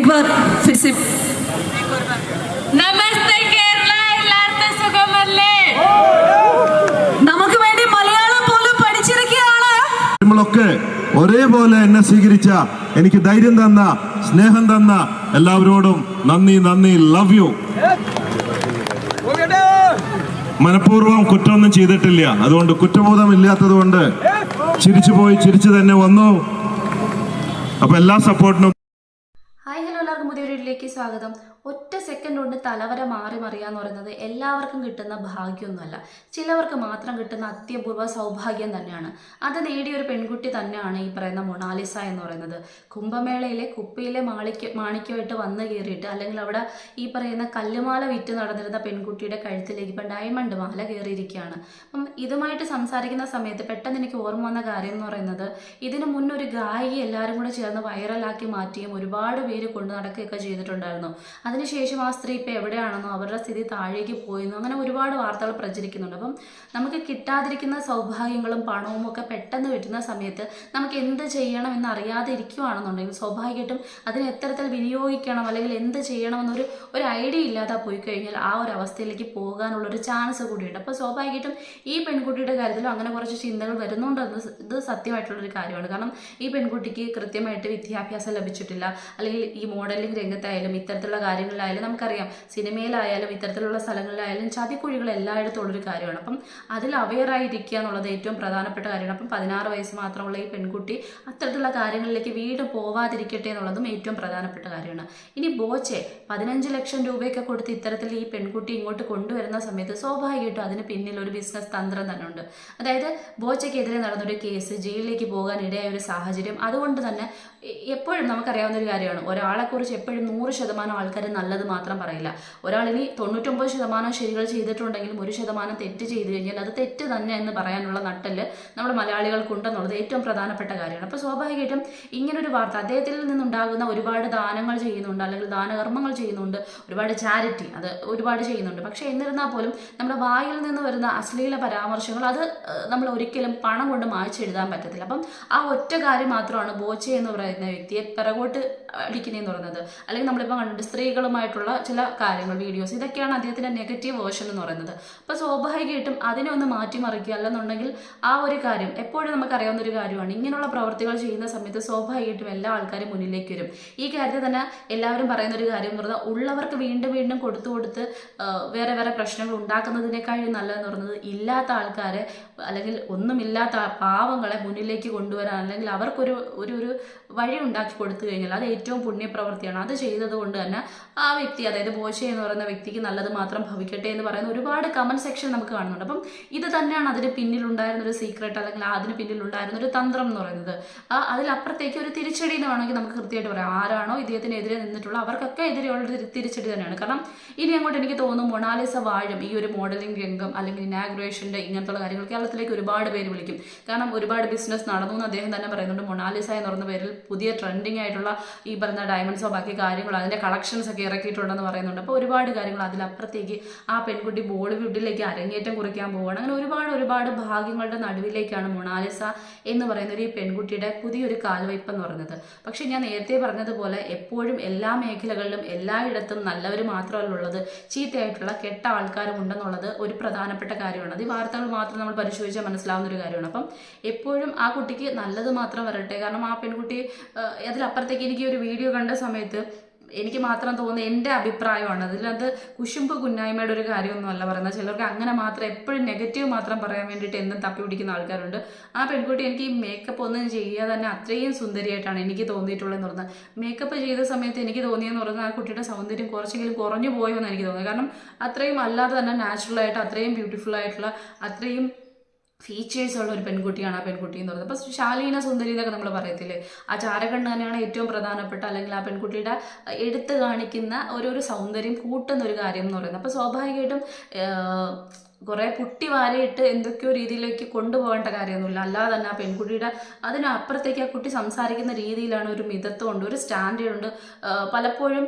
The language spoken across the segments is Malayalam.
അക്ബർ ഫിസിം നമസ്തേ കേരള എല്ലാവർക്കും സുഖമല്ലേ? നമുക്ക് വേണ്ടി മലയാളം പോലും പഠിച്ചിരിക്കുകയാണ്. നമ്മളൊക്കെ ഒരേപോലെ എന്നെ സ്വീകരിച്ച എനിക്ക് ധൈര്യം തന്ന സ്നേഹം തന്ന എല്ലാവരോടും നന്ദി നന്ദി ലവ് യു മനഃപൂർവം കുറ്റമൊന്നും ചെയ്തിട്ടില്ല. അതുകൊണ്ട് കുറ്റബോധം ഇല്ലാത്തത് കൊണ്ട് ചിരിച്ചു പോയി ചിരിച്ചു തന്നെ വന്നു. അപ്പൊ എല്ലാ സപ്പോർട്ടിനും എല്ലാവർക്കും പുതിയ വീഡിയോയിലേക്ക് സ്വാഗതം ഒറ്റ സെക്കൻഡ് കൊണ്ട് തലവര മാറി മറിയാന്ന് പറയുന്നത് എല്ലാവർക്കും കിട്ടുന്ന ഭാഗ്യമൊന്നുമല്ല. ചിലവർക്ക് മാത്രം കിട്ടുന്ന അത്യപൂർവ സൗഭാഗ്യം തന്നെയാണ്. അത് നേടിയ ഒരു പെൺകുട്ടി തന്നെയാണ് ഈ പറയുന്ന മൊണാലിസ എന്ന് പറയുന്നത്. കുംഭമേളയിലെ കുപ്പിയിലെ മാളിക്ക മാണിക്യമായിട്ട് വന്നു കയറിയിട്ട് അല്ലെങ്കിൽ അവിടെ ഈ പറയുന്ന കല്ലുമാല വിറ്റ് നടന്നിരുന്ന പെൺകുട്ടിയുടെ കഴുത്തിലേക്ക് ഇപ്പം ഡയമണ്ട് മാല കയറിയിരിക്കുകയാണ്. അപ്പം ഇതുമായിട്ട് സംസാരിക്കുന്ന സമയത്ത് പെട്ടെന്ന് എനിക്ക് ഓർമ്മ വന്ന കാര്യം എന്ന് പറയുന്നത് ഇതിനു മുന്നൊരു ഗായിക എല്ലാവരും കൂടെ ചേർന്ന് വൈറലാക്കി മാറ്റിയും ഒരുപാട് പേര് കൊണ്ടു നടക്കുകയൊക്കെ ചെയ്തിട്ടുണ്ടായിരുന്നു. അതിനുശേഷം ആ സ്ത്രീ ഇപ്പോൾ എവിടെയാണെന്നോ അവരുടെ സ്ഥിതി താഴേക്ക് പോയെന്നോ അങ്ങനെ ഒരുപാട് വാർത്തകൾ പ്രചരിക്കുന്നുണ്ട്. അപ്പം നമുക്ക് കിട്ടാതിരിക്കുന്ന സൗഭാഗ്യങ്ങളും പണവും ഒക്കെ പെട്ടെന്ന് കിട്ടുന്ന സമയത്ത് നമുക്ക് എന്ത് ചെയ്യണം എന്ന് അറിയാതെ ഇരിക്കുകയാണെന്നുണ്ടെങ്കിൽ സ്വാഭാവികമായിട്ടും അതിനെ എത്തരത്തിൽ വിനിയോഗിക്കണം അല്ലെങ്കിൽ എന്ത് ചെയ്യണമെന്നൊരു ഒരു ഐഡിയ ഇല്ലാതെ പോയി കഴിഞ്ഞാൽ ആ ഒരു അവസ്ഥയിലേക്ക് പോകാനുള്ള ഒരു ചാൻസ് കൂടിയുണ്ട്. അപ്പോൾ സ്വാഭാവികമായിട്ടും ഈ പെൺകുട്ടിയുടെ കാര്യത്തിലും അങ്ങനെ കുറച്ച് ചിന്തകൾ വരുന്നുണ്ടെന്ന് ഇത് സത്യമായിട്ടുള്ളൊരു കാര്യമാണ്. കാരണം ഈ പെൺകുട്ടിക്ക് കൃത്യമായിട്ട് വിദ്യാഭ്യാസം ലഭിച്ചിട്ടില്ല. അല്ലെങ്കിൽ ഈ മോഡലിംഗ് രംഗത്തായാലും ഇത്തരത്തിലുള്ള കാര്യങ്ങളിലായാലും നമുക്കറിയാം. സിനിമയിലായാലും ഇത്തരത്തിലുള്ള സ്ഥലങ്ങളിലായാലും ചതിക്കുഴികൾ എല്ലായിടത്തും ഉള്ളൊരു കാര്യമാണ്. അപ്പം അതിൽ അവെയറായിരിക്കുക എന്നുള്ളത് ഏറ്റവും പ്രധാനപ്പെട്ട കാര്യമാണ്. അപ്പം പതിനാറ് വയസ്സ് മാത്രമുള്ള ഈ പെൺകുട്ടി അത്തരത്തിലുള്ള കാര്യങ്ങളിലേക്ക് വീട് പോവാതിരിക്കട്ടെ എന്നുള്ളതും ഏറ്റവും പ്രധാനപ്പെട്ട കാര്യമാണ്. ഇനി ബോച്ചെ പതിനഞ്ച് ലക്ഷം രൂപയൊക്കെ കൊടുത്ത് ഇത്തരത്തിൽ ഈ പെൺകുട്ടി ഇങ്ങോട്ട് കൊണ്ടുവരുന്ന സമയത്ത് സ്വാഭാവികമായിട്ടും അതിന് പിന്നിൽ ഒരു ബിസിനസ് തന്ത്രം തന്നെ ഉണ്ട് അതായത് ബോച്ചയ്ക്കെതിരെ നടന്നൊരു കേസ് ജയിലിലേക്ക് പോകാൻ ഇടയായ ഒരു സാഹചര്യം അതുകൊണ്ട് തന്നെ എപ്പോഴും നമുക്കറിയാവുന്ന ഒരു കാര്യമാണ്. ഒരാളെക്കുറിച്ച് എപ്പോഴും നൂറ് ശതമാനം ആൾക്കാർ നല്ലത് മാത്രം പറയില്ല. ഒരാൾ ഇനി തൊണ്ണൂറ്റൊമ്പത് ശതമാനം ശരികൾ ചെയ്തിട്ടുണ്ടെങ്കിലും ഒരു ശതമാനം തെറ്റ് ചെയ്തു കഴിഞ്ഞാൽ അത് തെറ്റ് തന്നെ എന്ന് പറയാനുള്ള നട്ടൽ നമ്മുടെ മലയാളികൾക്കുണ്ടെന്നുള്ളത് ഏറ്റവും പ്രധാനപ്പെട്ട കാര്യമാണ്. അപ്പോൾ സ്വാഭാവികമായിട്ടും ഇങ്ങനൊരു വാർത്ത അദ്ദേഹത്തിൽ നിന്നുണ്ടാകുന്ന ഒരുപാട് ദാനങ്ങൾ ചെയ്യുന്നുണ്ട് അല്ലെങ്കിൽ ദാനകർമ്മങ്ങൾ ചെയ്യുന്നുണ്ട് ഒരുപാട് ചാരിറ്റി അത് ഒരുപാട് ചെയ്യുന്നുണ്ട്. പക്ഷേ എന്നിരുന്നാൽ പോലും നമ്മുടെ വായിൽ നിന്ന് വരുന്ന അശ്ലീല പരാമർശങ്ങൾ അത് നമ്മൾ ഒരിക്കലും പണം കൊണ്ട് മായ്ച്ചെഴുതാൻ പറ്റത്തില്ല. അപ്പം ആ ഒറ്റ കാര്യം മാത്രമാണ് ബോച്ചെ എന്ന് പറയുന്ന വ്യക്തിയെ പിറകോട്ട് അടിക്കുന്നതെന്ന് പറയുന്നത്. അല്ലെങ്കിൽ നമ്മളിപ്പോൾ കണ്ടിട്ട് സ്ത്രീകളുമായിട്ടുള്ള ചില കാര്യങ്ങൾ വീഡിയോസ് ഇതൊക്കെയാണ് അദ്ദേഹത്തിന്റെ നെഗറ്റീവ് വേർഷൻ എന്ന് പറയുന്നത്. അപ്പോൾ സ്വാഭാവികമായിട്ടും അതിനെ ഒന്ന് മാറ്റിമറിക്കുക അല്ലെന്നുണ്ടെങ്കിൽ ആ ഒരു കാര്യം എപ്പോഴും നമുക്കറിയാവുന്ന ഒരു കാര്യമാണ്. ഇങ്ങനെയുള്ള പ്രവർത്തികൾ ചെയ്യുന്ന സമയത്ത് സ്വാഭാവികമായിട്ടും എല്ലാ ആൾക്കാരും മുന്നിലേക്ക് വരും. ഈ കാര്യത്തിൽ തന്നെ എല്ലാവരും പറയുന്ന ഒരു കാര്യം എന്ന് ഉള്ളവർക്ക് വീണ്ടും വീണ്ടും കൊടുത്തു കൊടുത്ത് വേറെ വേറെ പ്രശ്നങ്ങൾ ഉണ്ടാക്കുന്നതിനേക്കാളും നല്ലതെന്ന് പറയുന്നത് ഇല്ലാത്ത ആൾക്കാരെ അല്ലെങ്കിൽ ഒന്നുമില്ലാത്ത പാവങ്ങളെ മുന്നിലേക്ക് കൊണ്ടുവരാൻ അല്ലെങ്കിൽ അവർക്കൊരു ഒരു ഒരു വഴി ഉണ്ടാക്കി കൊടുത്തു കഴിഞ്ഞാൽ അത് ഏറ്റവും പുണ്യപ്രവൃത്തിയാണ് അത് ചെയ്തത് കൊണ്ട് തന്നെ ആ വ്യക്തി അതായത് ബോശ എന്ന് പറയുന്ന വ്യക്തിക്ക് നല്ലത് മാത്രം ഭവിക്കട്ടെ എന്ന് പറയുന്ന ഒരുപാട് കമന്റ് സെക്ഷൻ നമുക്ക് കാണുന്നുണ്ട്. അപ്പം ഇത് തന്നെയാണ് അതിന് പിന്നിലുണ്ടായിരുന്ന ഒരു സീക്രട്ട് അല്ലെങ്കിൽ അതിന് പിന്നിലുണ്ടായിരുന്ന ഒരു തന്ത്രം എന്ന് പറയുന്നത്. ആ അതിലപ്പുറത്തേക്ക് ഒരു തിരിച്ചടി എന്ന് വേണമെങ്കിൽ നമുക്ക് കൃത്യമായിട്ട് പറയാം. ആരാണോ ഇദ്ദേഹത്തിനെതിരെ നിന്നിട്ടുള്ള അവർക്കൊക്കെ എതിരെയുള്ള തിരിച്ചടി തന്നെയാണ്. കാരണം ഇനി അങ്ങോട്ട് എനിക്ക് തോന്നുന്നു മൊണാലിസ വാഴും. ഈ ഒരു മോഡലിംഗ് രംഗം അല്ലെങ്കിൽ ഇനാഗ്രേഷന്റെ ഇങ്ങനത്തുള്ള കാര്യങ്ങൾ കേരളത്തിലേക്ക് ഒരുപാട് പേര് വിളിക്കും. കാരണം ഒരുപാട് ബിസിനസ് നടന്നു എന്ന് അദ്ദേഹം തന്നെ പറയുന്നുണ്ട്. മൊണാലിസ എന്ന് പറയുന്ന പേരിൽ പുതിയ ട്രെൻഡിങ് ആയിട്ടുള്ള ഈ പറഞ്ഞ ഡയമണ്ട്സോ ബാക്കി കാര്യങ്ങളോ അതിന്റെ കളക്ഷൻസ് ഒക്കെ ഇറക്കിയിട്ടുണ്ടെന്ന് പറയുന്നുണ്ട്. അപ്പോൾ ഒരുപാട് കാര്യങ്ങൾ അതിലപ്പുറത്തേക്ക് ആ പെൺകുട്ടി ബോളിവുഡിലേക്ക് അരങ്ങേറ്റം കുറിക്കാൻ പോവുകയാണ്. അങ്ങനെ ഒരുപാട് ഒരുപാട് ഭാഗ്യങ്ങളുടെ നടുവിലേക്കാണ് മൊണാലിസ എന്ന് പറയുന്ന ഒരു പെൺകുട്ടിയുടെ പുതിയൊരു കാൽവയ്പ് എന്ന് പറയുന്നത്. പക്ഷേ ഞാൻ നേരത്തെ പറഞ്ഞതുപോലെ എപ്പോഴും എല്ലാ മേഖലകളിലും എല്ലായിടത്തും നല്ലവർ മാത്രമല്ല ഉള്ളത്. ചീത്തയായിട്ടുള്ള കെട്ട ആൾക്കാരും ഉണ്ടെന്നുള്ളത് ഒരു പ്രധാനപ്പെട്ട കാര്യമാണ്. അത് ഈ വാർത്തകൾ മാത്രം നമ്മൾ പരിശോധിച്ചാൽ മനസ്സിലാവുന്ന ഒരു കാര്യമാണ്. അപ്പം എപ്പോഴും ആ കുട്ടിക്ക് നല്ലത് മാത്രം വരട്ടെ. കാരണം ആ പെൺകുട്ടി അതിലപ്പുറത്തേക്ക് എനിക്ക് ഒരു വീഡിയോ കണ്ട സമയത്ത് എനിക്ക് മാത്രം തോന്നുന്ന എന്റെ അഭിപ്രായമാണ്. അതിലത് കുശുമ്പ് കുന്നായ്മയുടെ ഒരു കാര്യമൊന്നുമല്ല പറയുന്നത്. ചിലർക്ക് അങ്ങനെ മാത്രം എപ്പോഴും നെഗറ്റീവ് മാത്രം പറയാൻ വേണ്ടിയിട്ട് എന്നും തപ്പി പിടിക്കുന്ന ആൾക്കാരുണ്ട്. ആ പെൺകുട്ടി എനിക്ക് ഈ മേക്കപ്പ് ഒന്നും ചെയ്യാതെ തന്നെ അത്രയും സുന്ദരിയായിട്ടാണ് എനിക്ക് തോന്നിയിട്ടുള്ളതെന്ന് പറഞ്ഞത് മേക്കപ്പ് ചെയ്ത സമയത്ത് എനിക്ക് തോന്നിയെന്ന് പറഞ്ഞാൽ ആ കുട്ടിയുടെ സൗന്ദര്യം കുറച്ചെങ്കിലും കുറഞ്ഞു പോയോ എന്ന് എനിക്ക് തോന്നുന്നത് കാരണം അത്രയും അല്ലാതെ തന്നെ നാച്ചുറലായിട്ട് അത്രയും ബ്യൂട്ടിഫുൾ ആയിട്ടുള്ള അത്രയും ഫീച്ചേഴ്സ് ഉള്ള ഒരു പെൺകുട്ടിയാണ് ആ പെൺകുട്ടി എന്ന് പറയുന്നത്. അപ്പോൾ ശാലീന സുന്ദരി എന്നൊക്കെ നമ്മൾ പറയത്തില്ലേ? ആ ചാരകണ്ണ് തന്നെയാണ് ഏറ്റവും പ്രധാനപ്പെട്ട അല്ലെങ്കിൽ ആ പെൺകുട്ടിയുടെ എടുത്തു കാണിക്കുന്ന ഒരു സൗന്ദര്യം കൂട്ടുന്ന ഒരു കാര്യം എന്ന് പറയുന്നത്. അപ്പോൾ സ്വാഭാവികമായിട്ടും കുറേ കുട്ടി വാരയിട്ട് എന്തൊക്കെയോ രീതിയിലേക്ക് കൊണ്ടുപോകേണ്ട കാര്യമൊന്നുമില്ല. അല്ലാതെ തന്നെ ആ പെൺകുട്ടിയുടെ അതിനപ്പുറത്തേക്ക് ആ കുട്ടി സംസാരിക്കുന്ന രീതിയിലാണ് ഒരു മിതത്വം ഉണ്ട് ഒരു സ്റ്റാൻഡേർഡ് ഉണ്ട് പലപ്പോഴും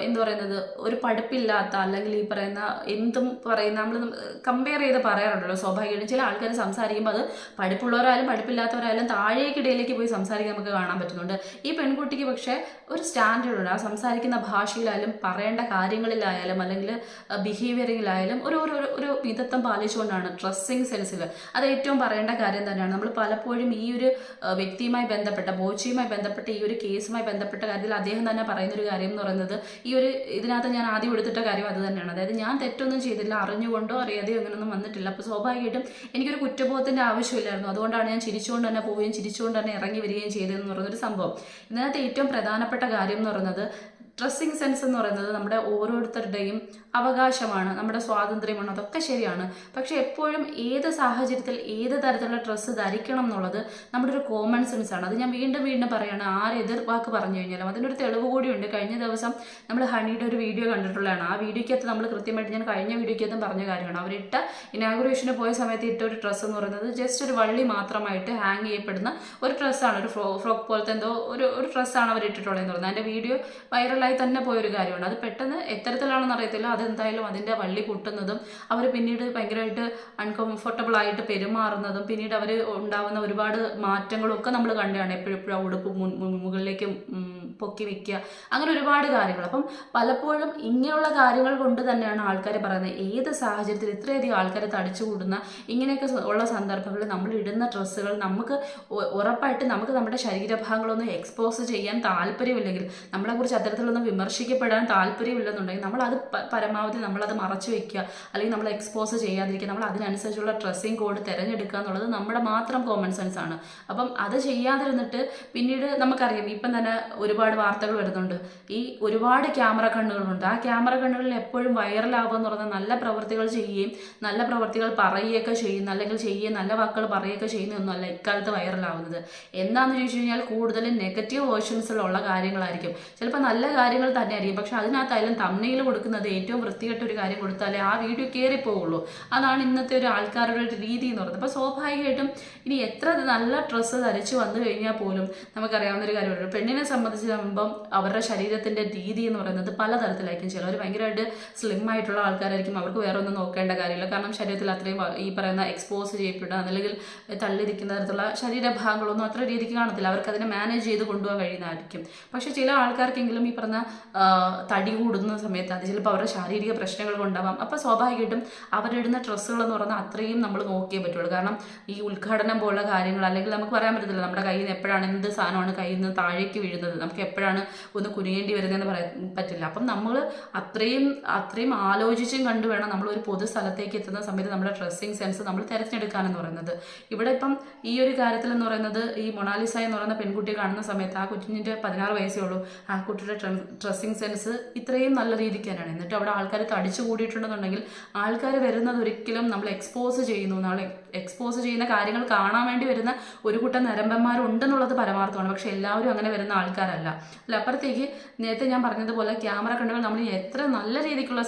എന്ത് പറയുന്നത് ഒരു പഠിപ്പില്ലാത്ത അല്ലെങ്കിൽ ഈ പറയുന്ന എന്തും പറയുന്ന നമ്മൾ കമ്പയർ ചെയ്ത് പറയാറുണ്ടല്ലോ സ്വാഭാവികമായിട്ടും. ചില ആൾക്കാർ സംസാരിക്കുമ്പോൾ അത് പഠിപ്പുള്ളവരായാലും പഠിപ്പില്ലാത്തവരായാലും താഴേക്കിടയിലേക്ക് പോയി സംസാരിക്കാൻ നമുക്ക് കാണാൻ പറ്റുന്നുണ്ട്. ഈ പെൺകുട്ടിക്ക് പക്ഷേ ഒരു സ്റ്റാൻഡേർഡ് ഉണ്ട് ആ സംസാരിക്കുന്ന ഭാഷയിലായാലും പറയേണ്ട കാര്യങ്ങളിലായാലും അല്ലെങ്കിൽ ബിഹേവിയറിങ്ങിലായാലും ഒരു ഒരു- ഒരു മിതത്വം പാലിച്ചുകൊണ്ടാണ് ഡ്രസ്സിങ് സെൻസിൽ അത് ഏറ്റവും പറയേണ്ട കാര്യം തന്നെയാണ്. നമ്മൾ പലപ്പോഴും ഈ ഒരു വ്യക്തിയുമായി ബന്ധപ്പെട്ട ബോച്ചിയുമായി ബന്ധപ്പെട്ട ഈ ഒരു കേസുമായി ബന്ധപ്പെട്ട കാര്യത്തിൽ അദ്ദേഹം തന്നെ പറയുന്ന ഒരു കാര്യം എന്ന് പറയുന്നത് ഈ ഒരു ഇതിനകത്ത് ഞാൻ ആദ്യം എടുത്തിട്ട കാര്യം അത് തന്നെയാണ്. അതായത് ഞാൻ തെറ്റൊന്നും ചെയ്തില്ല അറിഞ്ഞുകൊണ്ടോ അറിയാതെയോ അങ്ങനെയൊന്നും വന്നിട്ടില്ല. അപ്പോൾ സ്വാഭാവികമായിട്ടും എനിക്കൊരു കുറ്റബോധത്തിന്റെ ആവശ്യമില്ലായിരുന്നു. അതുകൊണ്ടാണ് ഞാൻ ചിരിച്ചുകൊണ്ട് തന്നെ പോവുകയും ചിരിച്ചുകൊണ്ട് തന്നെ ഇറങ്ങി വരികയും ചെയ്തതെന്ന് പറയുന്നൊരു സംഭവം. ഇതിനകത്ത് ഏറ്റവും പ്രധാനപ്പെട്ട കാര്യം എന്ന് പറയുന്നത് ഡ്രസ്സിങ് സെൻസ് എന്ന് പറയുന്നത് നമ്മുടെ ഓരോരുത്തരുടെയും അവകാശമാണ് നമ്മുടെ സ്വാതന്ത്ര്യമാണ്. അതൊക്കെ ശരിയാണ്. പക്ഷെ എപ്പോഴും ഏത് സാഹചര്യത്തിൽ ഏത് തരത്തിലുള്ള ഡ്രസ്സ് ധരിക്കണം എന്നുള്ളത് നമ്മുടെ ഒരു കോമൺ സെൻസ് ആണ്. അത് ഞാൻ വീണ്ടും വീണ്ടും പറയുകയാണ് ആര് എതിർ വാക്ക് പറഞ്ഞു കഴിഞ്ഞാലും അതിനൊരു തെളിവ് കൂടിയുണ്ട് കഴിഞ്ഞ ദിവസം നമ്മൾ ഹണിയുടെ ഒരു വീഡിയോ കണ്ടിട്ടുള്ളതാണ്. ആ വീഡിയോക്കകത്ത് നമ്മൾ കൃത്യമായിട്ട് ഞാൻ കഴിഞ്ഞ വീഡിയോക്കകത്തും പറഞ്ഞ കാര്യമാണ്. അവരിട്ട ഇനാഗുറേഷന് പോയ സമയത്ത് ഇട്ട ഒരു ഡ്രസ്സ് എന്ന് പറയുന്നത് ജസ്റ്റ് ഒരു വള്ളി മാത്രമായിട്ട് ഹാങ് ചെയ്യപ്പെടുന്ന ഒരു ഡ്രസ്സാണ് ഒരു ഫ്രോ ഫ്രോക്ക് പോലത്തെ എന്തോ ഒരു ഒരു ഡ്രസ്സാണ് അവർ ഇട്ടിട്ടുള്ളത് എന്ന് പറയുന്നത് അതിന്റെ വീഡിയോ വൈറലായി തന്നെ പോയൊരു കാര്യമാണ് അത് പെട്ടെന്ന് എത്തരത്തിലാണെന്ന് അറിയത്തില്ല. അതെന്തായാലും അതിന്റെ വള്ളി പൊട്ടുന്നതും അവർ പിന്നീട് ഭയങ്കരമായിട്ട് അൺകംഫർട്ടബിൾ ആയിട്ട് പെരുമാറുന്നതും പിന്നീട് അവർ ഉണ്ടാവുന്ന ഒരുപാട് മാറ്റങ്ങളും ഒക്കെ നമ്മൾ കണ്ടാണ് എപ്പോഴെപ്പോഴും എപ്പോഴും ഉടുപ്പ് മുകളിലേക്ക് പൊക്കി വെക്കുക. അങ്ങനെ ഒരുപാട് കാര്യങ്ങൾ. അപ്പം പലപ്പോഴും ഇങ്ങനെയുള്ള കാര്യങ്ങൾ കൊണ്ട് തന്നെയാണ് ആൾക്കാർ പറയുന്നത്. ഏത് സാഹചര്യത്തിൽ ഇത്രയധികം ആൾക്കാരെ തടിച്ചു കൂടുന്ന ഇങ്ങനെയൊക്കെ ഉള്ള സന്ദർഭങ്ങളിൽ നമ്മൾ ഇടുന്ന ഡ്രസ്സുകൾ നമുക്ക് ഉറപ്പായിട്ട് നമുക്ക് നമ്മുടെ ശരീരഭാഗങ്ങളൊന്നും എക്സ്പോസ് ചെയ്യാൻ താല്പര്യമില്ലെങ്കിൽ നമ്മളെക്കുറിച്ച് അത്തരത്തിലൊന്നും വിമർശിക്കപ്പെടാൻ താല്പര്യമില്ലെന്നുണ്ടെങ്കിൽ നമ്മൾ അത് പരമാവധി നമ്മളത് മറച്ചു വെക്കുക. അല്ലെങ്കിൽ നമ്മൾ എക്സ്പോസ് ചെയ്യാതിരിക്കുക. നമ്മൾ അതിനനുസരിച്ചുള്ള ഡ്രസ്സിങ് കോഡ് തിരഞ്ഞെടുക്കുക എന്നുള്ളത് നമ്മുടെ മാത്രം കോമൺ സെൻസ് ആണ്. അപ്പം അത് ചെയ്യാതിരുന്നിട്ട് പിന്നീട് നമുക്കറിയാം ഇപ്പം തന്നെ ഒരുപാട് വാർത്തകൾ വരുന്നുണ്ട്. ഈ ഒരുപാട് ക്യാമറ കണ്ണുകളുണ്ട്. ആ ക്യാമറ കണ്ണുകളിൽ എപ്പോഴും വൈറലാവുക എന്ന് പറഞ്ഞാൽ നല്ല പ്രവൃത്തികൾ ചെയ്യുകയും നല്ല പ്രവൃത്തികൾ പറയുകയൊക്കെ ചെയ്യുന്ന അല്ലെങ്കിൽ ചെയ്യുകയും നല്ല വാക്കുകൾ പറയുകയൊക്കെ ചെയ്യുന്നൊന്നുമല്ല ഇക്കാലത്ത് വൈറലാവുന്നത് എന്താണെന്ന് ചോദിച്ചു കഴിഞ്ഞാൽ കൂടുതലും നെഗറ്റീവ് വേർഷൻസിലുള്ള കാര്യങ്ങളായിരിക്കും. ചിലപ്പോൾ നല്ല കാര്യങ്ങൾ തന്നെ ആയിരിക്കും പക്ഷെ അതിനകത്തായാലും തമ്മയിൽ കൊടുക്കുന്നത് ഏറ്റവും വൃത്തികെട്ട ഒരു കാര്യം കൊടുത്താലേ ആ വീഡിയോ കയറി പോവുള്ളൂ. അതാണ് ഇന്നത്തെ ഒരു ആൾക്കാരുടെ ഒരു രീതി എന്ന് പറയുന്നത്. അപ്പോൾ സ്വാഭാവികമായിട്ടും ഇനി എത്ര നല്ല ഡ്രസ്സ് ധരിച്ചു വന്നു കഴിഞ്ഞാൽ പോലും നമുക്കറിയാവുന്ന ഒരു കാര്യമുണ്ട്. പെണ്ണിനെ സംബന്ധിച്ച് സംബന്ധിച്ചാകുമ്പം അവരുടെ ശരീരത്തിന്റെ രീതി എന്ന് പറയുന്നത് പലതരത്തിലായിരിക്കും. ചിലർ ഭയങ്കരമായിട്ട് സ്ലിം ആയിട്ടുള്ള ആൾക്കാരായിരിക്കും. അവർക്ക് വേറെ ഒന്നും നോക്കേണ്ട കാര്യമില്ല. കാരണം ശരീരത്തിൽ അത്രയും ഈ പറയുന്ന എക്സ്പോസ് ചെയ്യപ്പെടുക അല്ലെങ്കിൽ തള്ളിയിരിക്കുന്ന തരത്തിലുള്ള ശരീരഭാഗങ്ങളൊന്നും അത്ര രീതിക്ക് കാണത്തില്ല. അവർക്ക് അതിനെ മാനേജ് ചെയ്ത് കൊണ്ടുപോകാൻ കഴിയുന്നതായിരിക്കും. പക്ഷെ ചില ആൾക്കാർക്കെങ്കിലും ഈ പറഞ്ഞ ആ, തടി കൂടുന്ന സമയത്ത് അത് ചിലപ്പോൾ അവരുടെ ശാരീരിക പ്രശ്നങ്ങൾ കൊണ്ടാവാം അപ്പോൾ സ്വാഭാവികമായിട്ടും അവരിടുന്ന ഡ്രസ്സുകളെന്ന് പറഞ്ഞാൽ അത്രയും നമ്മൾ നോക്കിയേ പറ്റുള്ളൂ. കാരണം ഈ ഉദ്ഘാടനം പോലുള്ള കാര്യങ്ങൾ അല്ലെങ്കിൽ നമുക്ക് പറയാൻ പറ്റത്തില്ല നമ്മുടെ കയ്യിൽ നിന്ന് എപ്പോഴാണ് എന്ത് സാധനമാണ് കയ്യിൽ നിന്ന് താഴേക്ക് വീഴുന്നത് നമുക്ക് എപ്പോഴാണ് ഒന്ന് കുനിയേണ്ടി വരുന്നതെന്ന് പറയാൻ പറ്റില്ല. അപ്പം നമ്മൾ അത്രയും അത്രയും ആലോചിച്ചും കണ്ടു വേണം നമ്മൾ ഒരു പൊതു സ്ഥലത്തേക്ക് എത്തുന്ന സമയത്ത് നമ്മുടെ ഡ്രസ്സിങ് സെൻസ് നമ്മൾ തിരഞ്ഞെടുക്കാനെന്ന് പറയുന്നത്. ഇവിടെ ഇപ്പം ഈ ഒരു കാര്യത്തിൽ എന്ന് പറയുന്നത് ഈ മൊണാലിസ എന്ന് പറയുന്ന പെൺകുട്ടിയെ കാണുന്ന സമയത്ത് ആ കുഞ്ഞിന്റെ പതിനാറ് വയസ്സേ ഉള്ളൂ. ആ കുട്ടിയുടെ ഡ്രസ്സിങ് സെൻസ് ഇത്രയും നല്ല രീതിക്ക് തന്നെയാണ്. എന്നിട്ട് അവിടെ ആൾക്കാർ തടിച്ചു കൂടിയിട്ടുണ്ടെന്നുണ്ടെങ്കിൽ ആൾക്കാർ വരുന്നത് ഒരിക്കലും നമ്മൾ എക്സ്പോസ് ചെയ്യുന്നു. നാളെ എക്സ്പോസ് ചെയ്യുന്ന കാര്യങ്ങൾ കാണാൻ വേണ്ടി വരുന്ന ഒരു കൂട്ടം നരമ്പന്മാരുണ്ടെന്നുള്ളത് പരമാർത്ഥമാണ്. പക്ഷെ എല്ലാവരും അങ്ങനെ വരുന്ന ആൾക്കാരല്ല. അല്ല അപ്പുറത്തേക്ക് നേരത്തെ ഞാൻ പറഞ്ഞതുപോലെ ക്യാമറ കണ്ടുകൾ നമ്മൾ എത്ര നല്ല രീതിക്കുള്ള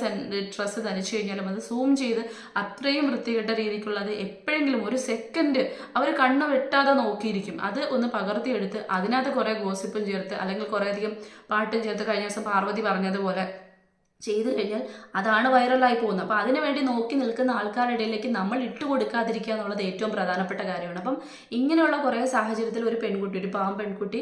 ഡ്രസ്സ് ധരിച്ചു കഴിഞ്ഞാലും അത് സൂം ചെയ്ത് അത്രയും വൃത്തികെട്ട രീതിക്കുള്ളത് എപ്പോഴെങ്കിലും ഒരു സെക്കൻഡ് അവർ കണ്ണ് വെട്ടാതെ നോക്കിയിരിക്കും. അത് ഒന്ന് പകർത്തിയെടുത്ത് അതിനകത്ത് കുറേ ഗോസിപ്പും ചേർത്ത് അല്ലെങ്കിൽ കുറേ അധികം പാട്ടും ചേർത്ത് കഴിഞ്ഞ ദിവസം പാർവതി പറഞ്ഞതുപോലെ ചെയ്തു കഴിഞ്ഞാൽ അതാണ് വൈറലായി പോകുന്നത്. അപ്പോൾ അതിനു വേണ്ടി നോക്കി നിൽക്കുന്ന ആൾക്കാരുടെ ഇടയിലേക്ക് നമ്മൾ ഇട്ട് കൊടുക്കാതിരിക്കുക എന്നുള്ളത് ഏറ്റവും പ്രധാനപ്പെട്ട കാര്യമാണ്. അപ്പം ഇങ്ങനെയുള്ള കുറേ സാഹചര്യത്തിൽ ഒരു പെൺകുട്ടി ഒരു പാവം പെൺകുട്ടി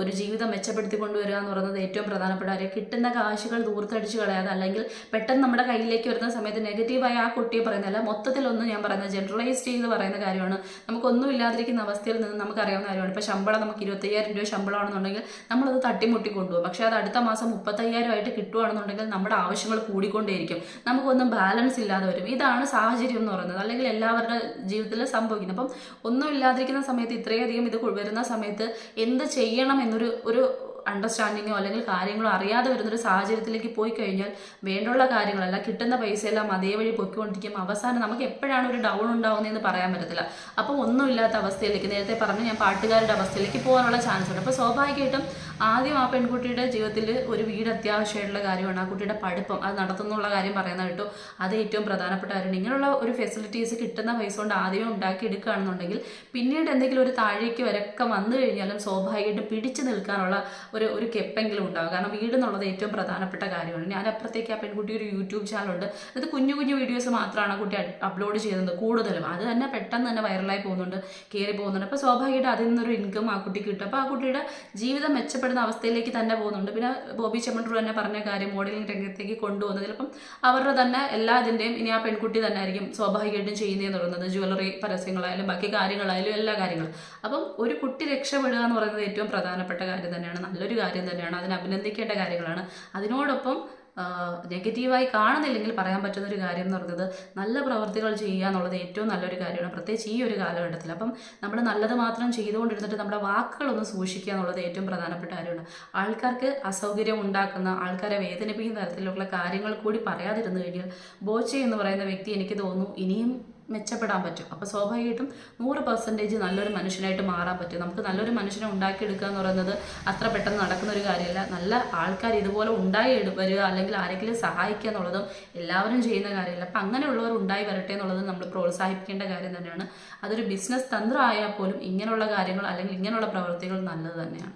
ഒരു ജീവിതം മെച്ചപ്പെടുത്തി കൊണ്ടുവരിക എന്ന് പറയുന്നത് ഏറ്റവും പ്രധാനപ്പെട്ട കാര്യം. കിട്ടുന്ന കാശുകൾ ദൂർത്തടിച്ച് കളയാതെ അല്ലെങ്കിൽ പെട്ടെന്ന് നമ്മുടെ കയ്യിലേക്ക് വരുന്ന സമയത്ത് നെഗറ്റീവായി ആ കുട്ടിയെ പറയുന്നതല്ല മൊത്തത്തിലൊന്നും ഞാൻ പറയുന്നത് ജനറലൈസ് ചെയ്ത് പറയുന്ന കാര്യമാണ്. നമുക്കൊന്നും ഇല്ലാതിരിക്കുന്ന അവസ്ഥയിൽ നിന്ന് നമുക്കറിയാവുന്ന കാര്യമാണ്. ഇപ്പോൾ ശമ്പളം നമുക്ക് ഇരുപത്തയ്യായിരം രൂപ ശമ്പളമാണെന്നുണ്ടെങ്കിൽ നമ്മളത് തട്ടിമുട്ടി കൊണ്ടുപോകും പക്ഷേ അത് അടുത്ത മാസം മുപ്പത്തയ്യായിരം ആയിട്ട് കിട്ടുവാണെന്നുണ്ടെങ്കിൽ നമ്മുടെ ആവശ്യങ്ങൾ കൂടിക്കൊണ്ടേയിരിക്കും. നമുക്കൊന്നും ബാലൻസ് ഇല്ലാതെ വരും. ഇതാണ് സാഹചര്യം എന്ന് പറയുന്നത്. അല്ലെങ്കിൽ എല്ലാവരുടെ ജീവിതത്തിൽ സംഭവിക്കുന്നത്. അപ്പം ഒന്നും ഇല്ലാതിരിക്കുന്ന സമയത്ത് ഇത്രയധികം ഇത് വരുന്ന സമയത്ത് എന്ത് ചെയ്യണം എന്നൊരു ഒരു അണ്ടർസ്റ്റാൻഡിങ്ങോ അല്ലെങ്കിൽ കാര്യങ്ങളോ അറിയാതെ വരുന്നൊരു സാഹചര്യത്തിലേക്ക് പോയി കഴിഞ്ഞാൽ വേണ്ടുള്ള കാര്യങ്ങളല്ല കിട്ടുന്ന പൈസയെല്ലാം അതേ വഴി പൊയ്ക്കൊണ്ടിരിക്കും. അവസാനം നമുക്ക് എപ്പോഴാണ് ഒരു ഡൗൺ ഉണ്ടാവുന്നതെന്ന് പറയാൻ പറ്റത്തില്ല. അപ്പോൾ ഒന്നുമില്ലാത്ത അവസ്ഥയിലേക്ക് നേരത്തെ പറഞ്ഞു ഞാൻ പാട്ടുകാരുടെ അവസ്ഥയിലേക്ക് പോകാനുള്ള ചാൻസ് ഉണ്ട്. അപ്പോൾ സ്വാഭാവികമായിട്ടും ആദ്യം ആ പെൺകുട്ടിയുടെ ജീവിതത്തിൽ ഒരു വീട് അത്യാവശ്യമായിട്ടുള്ള കാര്യമാണ്. ആ കുട്ടിയുടെ പഠിപ്പം അത് നടത്തുന്നുള്ള കാര്യം പറയുന്ന കേട്ടോ. അത് ഏറ്റവും പ്രധാനപ്പെട്ട കാര്യമാണ്. ഇങ്ങനെയുള്ള ഒരു ഫെസിലിറ്റീസ് കിട്ടുന്ന പൈസ കൊണ്ട് ആദ്യമേ ഉണ്ടാക്കി എടുക്കുകയാണെന്നുണ്ടെങ്കിൽ പിന്നീട് എന്തെങ്കിലും ഒരു താഴേക്ക് വരൊക്കെ വന്നു കഴിഞ്ഞാലും സ്വാഭാവികമായിട്ട് പിടിച്ചു നിൽക്കാനുള്ള ഒരു ഒരു കെപ്പെങ്കിലും ഉണ്ടാകും കാരണം വീട് എന്നുള്ളത് ഏറ്റവും പ്രധാനപ്പെട്ട കാര്യമാണ്. ഞാൻ അപ്പുറത്തേക്ക് ആ പെൺകുട്ടി ഒരു യൂട്യൂബ് ചാനലുണ്ട് അത് കുഞ്ഞു കുഞ്ഞു വീഡിയോസ് മാത്രമാണ് ആ കുട്ടി അപ്ലോഡ് ചെയ്യുന്നത് കൂടുതലും. അത് തന്നെ പെട്ടെന്ന് തന്നെ വൈറലായി പോകുന്നുണ്ട് കയറി പോകുന്നുണ്ട്. അപ്പോൾ സ്വാഭാവികമായിട്ട് അതിൽ നിന്നൊരു ഇൻകം ആ കുട്ടിക്ക് കിട്ടും. അപ്പോൾ ആ കുട്ടിയുടെ ജീവിതം മെച്ചപ്പെടുന്ന അവസ്ഥയിലേക്ക് തന്നെ പോകുന്നുണ്ട്. പിന്നെ ബോബി ചെമ്മണ്ടൂർ തന്നെ പറഞ്ഞ കാര്യം മോഡലിംഗ് രംഗത്തേക്ക് കൊണ്ടുപോകുന്നത് ചിലപ്പം അവരുടെ തന്നെ എല്ലാ ഇതിന്റെയും ഇനി ആ പെൺകുട്ടി തന്നെ ആയിരിക്കും സ്വാഭാവികമായിട്ടും ചെയ്യുന്നതെന്ന് പറയുന്നത്. ജ്വല്ലറി പരസ്യങ്ങളായാലും ബാക്കി കാര്യങ്ങളായാലും എല്ലാ കാര്യങ്ങളും. അപ്പം ഒരു കുട്ടി രക്ഷപ്പെടുക എന്ന് പറയുന്നത് ഏറ്റവും പ്രധാനപ്പെട്ട കാര്യം തന്നെയാണ്. നല്ലൊരു കാര്യം തന്നെയാണ്. അതിനെ അഭിനന്ദിക്കേണ്ട കാര്യങ്ങളാണ്. അതിനോടൊപ്പം നെഗറ്റീവായി കാണുന്നില്ലെങ്കിൽ പറയാൻ പറ്റുന്ന ഒരു കാര്യം എന്ന് പറയുന്നത് നല്ല പ്രവർത്തികൾ ചെയ്യുക എന്നുള്ളത് ഏറ്റവും നല്ലൊരു കാര്യമാണ്. പ്രത്യേകിച്ച് ഈ ഒരു കാലഘട്ടത്തിൽ. അപ്പം നമ്മൾ നല്ലത് മാത്രം ചെയ്തുകൊണ്ടിരുന്നിട്ട് നമ്മുടെ വാക്കുകളൊന്ന് സൂക്ഷിക്കുക എന്നുള്ളത് ഏറ്റവും പ്രധാനപ്പെട്ട കാര്യമാണ്. ആൾക്കാർക്ക് അസൗകര്യം ഉണ്ടാക്കുന്ന ആൾക്കാരെ വേദനിപ്പിക്കുന്ന തരത്തിലുള്ള കാര്യങ്ങൾ കൂടി പറയാതിരുന്നു കഴിഞ്ഞാൽ ബോച്ചെ എന്ന് പറയുന്ന വ്യക്തി എനിക്ക് തോന്നുന്നു ഇനിയും മെച്ചപ്പെടാൻ പറ്റും. അപ്പോൾ സ്വാഭാവികമായിട്ടും നൂറ് പെർസെന്റേജ് നല്ലൊരു മനുഷ്യനായിട്ട് മാറാൻ പറ്റും. നമുക്ക് നല്ലൊരു മനുഷ്യനെ ഉണ്ടാക്കിയെടുക്കുക എന്ന് പറയുന്നത് അത്ര പെട്ടെന്ന് നടക്കുന്ന ഒരു കാര്യമല്ല. നല്ല ആൾക്കാർ ഇതുപോലെ ഉണ്ടായി വരിക അല്ലെങ്കിൽ ആരെങ്കിലും സഹായിക്കുക എന്നുള്ളതും എല്ലാവരും ചെയ്യുന്ന കാര്യമല്ല. അപ്പം അങ്ങനെയുള്ളവർ ഉണ്ടായി വരട്ടെ എന്നുള്ളത് നമ്മൾ പ്രോത്സാഹിപ്പിക്കേണ്ട കാര്യം തന്നെയാണ്. അതൊരു ബിസിനസ് തന്ത്രമായാൽ പോലും ഇങ്ങനെയുള്ള കാര്യങ്ങൾ അല്ലെങ്കിൽ ഇങ്ങനെയുള്ള പ്രവൃത്തികൾ നല്ലത് തന്നെയാണ്.